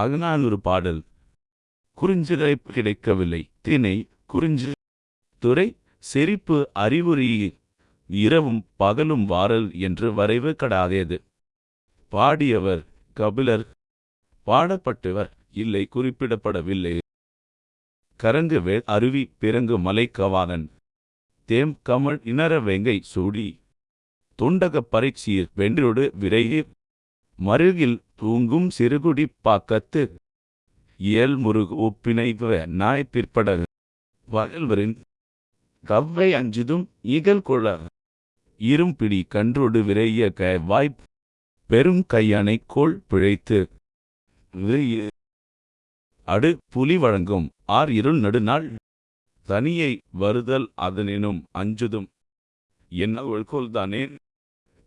அகநானூறு பாடல். குறிஞ்சிலை கிடைக்கவில்லை. தினை குறிஞ்சு துறை செறிப்பு அறிவுரி இரவும் பகலும் வாரல் என்று வரைவு கடாதேது. பாடியவர் கபிலர் பாடப்பட்டவர் இல்லை குறிப்பிடப்படவில்லை. கரங்கு வேள் அருவி பிறங்கு மலை கவானன் தேம் கமழ் இனர வெங்கை சூடி தொண்டகப் பரீட்சியில் வென்றொடு விரையே மருகில் தூங்கும் சிறுகுடி பாக்கத்து. இயல் முருகு ஒப்பினை நாய் பிற்பட. வயல்வரின் கவ்வை அஞ்சுதும் இகல் கொள. இரும்பிடி கன்றொடு விரைய க வாய்ப் பெரும் கையணை கோள் பிழைத்து. அடு புலி வழங்கும் ஆர் இருள் நடுநாள். தனியை வருதல் அதனினும் அஞ்சுதும். என்ன ஒழ்கொல்தானே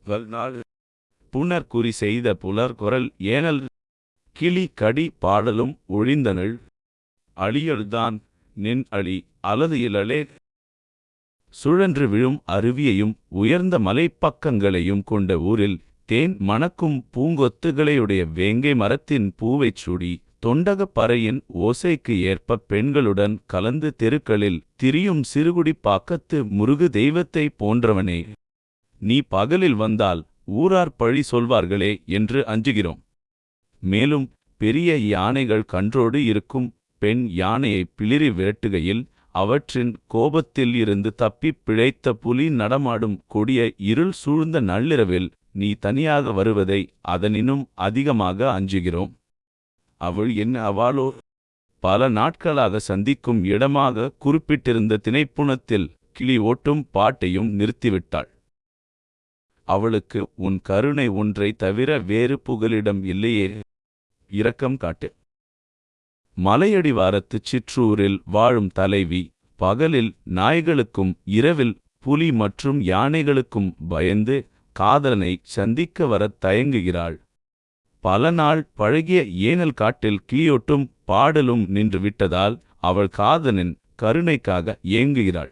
வல்நாள் புனர் குறி செய்த புலர் குரல் ஏனல். கிளி கடி பாடலும் ஒழிந்தனள். அழியழுதான் நின் அழி அலது இலளே சுழன்று விழும் அருவியையும் உயர்ந்த மலைப்பக்கங்களையும் கொண்ட ஊரில் தேன் மணக்கும் பூங்கொத்துகளையுடைய வேங்கை மரத்தின் பூவைச் சூடி தொண்டகப் பறையின் ஓசைக்கு ஏற்ப பெண்களுடன் கலந்து தெருக்களில் திரியும் சிறுகுடி பாக்கத்து முருகு தெய்வத்தை போன்றவனே. நீ பகலில் வந்தால் ஊரார் பழி சொல்வார்களே என்று அஞ்சுகிறோம். மேலும் பெரிய யானைகள் கன்றோடு இருக்கும் பெண் யானையை பிளிறி விரட்டுகையில் அவற்றின் கோபத்தில் இருந்து தப்பிப் பிழைத்த புலி நடமாடும் கொடிய இருள் சூழ்ந்த நள்ளிரவில் நீ தனியாக வருவதை அதனினும் அதிகமாக அஞ்சுகிறோம். அவள் என்ன அவாளோ? பல நாட்களாக சந்திக்கும் இடமாக குறிப்பிட்டிருந்த திணைப்புணத்தில் கிளி ஓட்டும் பாட்டையும் நிறுத்திவிட்டாள். அவளுக்கு உன் கருணை ஒன்றை தவிர வேறு புகலிடம் இல்லையே. இரக்கம் காட்டு. மலையடிவாரத்துச் சிற்றூரில் வாழும் தலைவி பகலில் நாய்களுக்கும் இரவில் புலி மற்றும் யானைகளுக்கும் பயந்து காதலனை சந்திக்க வரத் தயங்குகிறாள். பல நாள் பழகிய ஏனல் காட்டில் கிளியொட்டும் பாடலும் நின்று விட்டதால் அவள் காதலின் கருணைக்காக ஏங்குகிறாள்.